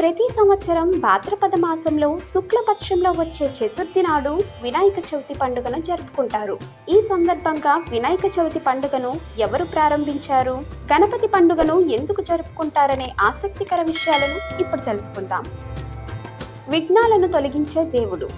ప్రతి సంవత్సరం భాద్రపద మాసంలో శుక్లపక్షంలో వచ్చే చతుర్థి నాడు వినాయక చవితి పండుగను జరుపుకుంటారు. ఈ సందర్భంగా వినాయక చవితి పండుగను ఎవరు ప్రారంభించారు? గణపతి పండుగను ఎందుకు జరుపుకుంటారనే ఆసక్తికర విషయాలను ఇప్పుడు తెలుసుకుందాం. విఘ్నాలను తొలగించే దేవుడు.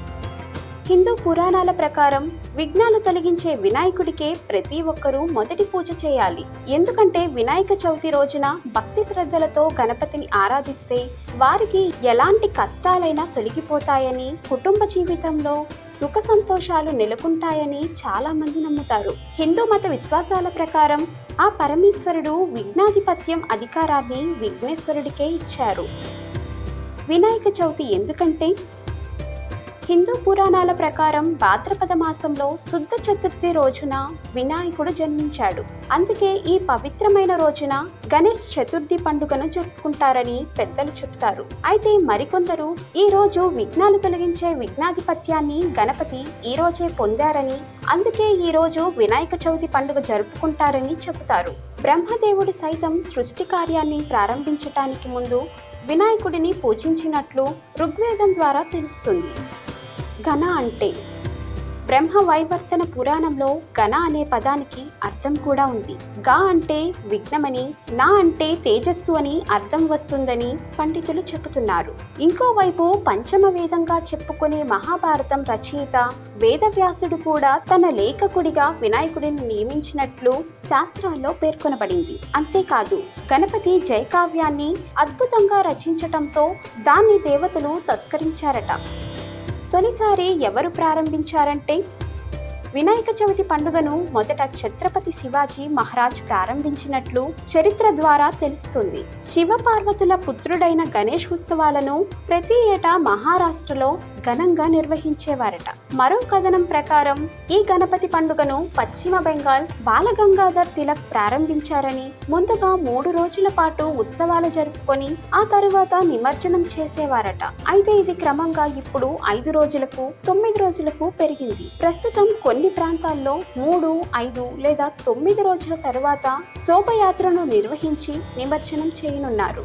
హిందూ పురాణాల ప్రకారం విఘ్నాలు తొలగించే వినాయకుడికే ప్రతి ఒక్కరూ మొదటి పూజ చేయాలి. ఎందుకంటే వినాయక చవితి రోజున భక్తి శ్రద్ధలతో గణపతిని ఆరాధిస్తే వారికి ఎలాంటి కష్టాలైనా తొలగిపోతాయని కుటుంబ జీవితంలో సుఖ సంతోషాలు నెలకొంటాయని చాలా మంది నమ్ముతారు. హిందూ మత విశ్వాసాల ప్రకారం ఆ పరమేశ్వరుడు విఘ్నాధిపత్యం అధికారాన్ని విఘ్నేశ్వరుడికే ఇచ్చారు. వినాయక చవితి ఎందుకంటే హిందూ పురాణాల ప్రకారం భాద్రపద మాసంలో శుద్ధ చతుర్థి రోజున వినాయకుడు జన్మించాడు. అందుకే ఈ పవిత్రమైన రోజున గణేష్ చతుర్థి పండుగను జరుపుకుంటారని పెద్దలు చెప్తారు అయితే మరికొందరు ఈ రోజు విఘ్నాలు తొలగించే విఘ్నాధిపత్యాన్ని గణపతి ఈ రోజే పొందారని అందుకే ఈ రోజు వినాయక చవితి పండుగ జరుపుకుంటారని చెబుతారు. బ్రహ్మదేవుడు సైతం సృష్టి కార్యాన్ని ప్రారంభించటానికి ముందు వినాయకుడిని పూజించినట్లు ఋగ్వేదం ద్వారా తెలుస్తుంది. ఘన అంటే. బ్రహ్మ వైవర్తన పురాణంలో ఘన అనే పదానికి అర్థం కూడా ఉంది. గా అంటే విఘ్నమని నా అంటే తేజస్సు అని అర్థం వస్తుందని పండితులు చెబుతున్నారు. ఇంకోవైపు పంచమ వేదంగా చెప్పుకునే మహాభారతం రచయిత వేదవ్యాసుడు కూడా తన లేఖకుడిగా వినాయకుడిని నియమించినట్లు శాస్త్రాల్లో పేర్కొనబడింది. అంతేకాదు గణపతి జయకావ్యాన్ని అద్భుతంగా రచించటంతో దాన్ని దేవతలు తస్కరించారట. తొలిసారి ఎవరు ప్రారంభించారంటే? వినాయక చవితి పండుగను మొదట ఛత్రపతి శివాజీ మహారాజ్ ప్రారంభించినట్లు చరిత్ర ద్వారా తెలుస్తుంది. శివ పార్వతుల పుత్రుడైన గణేష్ ఉత్సవాలను ప్రతి ఏటా మహారాష్ట్రలో ఘనంగా నిర్వహించేవారట. మరో కథనం ప్రకారం ఈ గణపతి పండుగను పశ్చిమ బెంగాల్ బాలగంగాధర్ తిలక్ ప్రారంభించారని ముందుగా మూడు రోజుల పాటు ఉత్సవాలు జరుపుకొని ఆ తరువాత నిమజ్జనం చేసేవారట. అయితే ఇది క్రమంగా ఇప్పుడు ఐదు రోజులకు తొమ్మిది రోజులకు పెరిగింది. ప్రస్తుతం కొన్ని ప్రాంతాల్లో మూడు ఐదు లేదా తొమ్మిది రోజుల తరువాత శోభయాత్రను నిర్వహించి నిమజ్జనం చేయనున్నారు.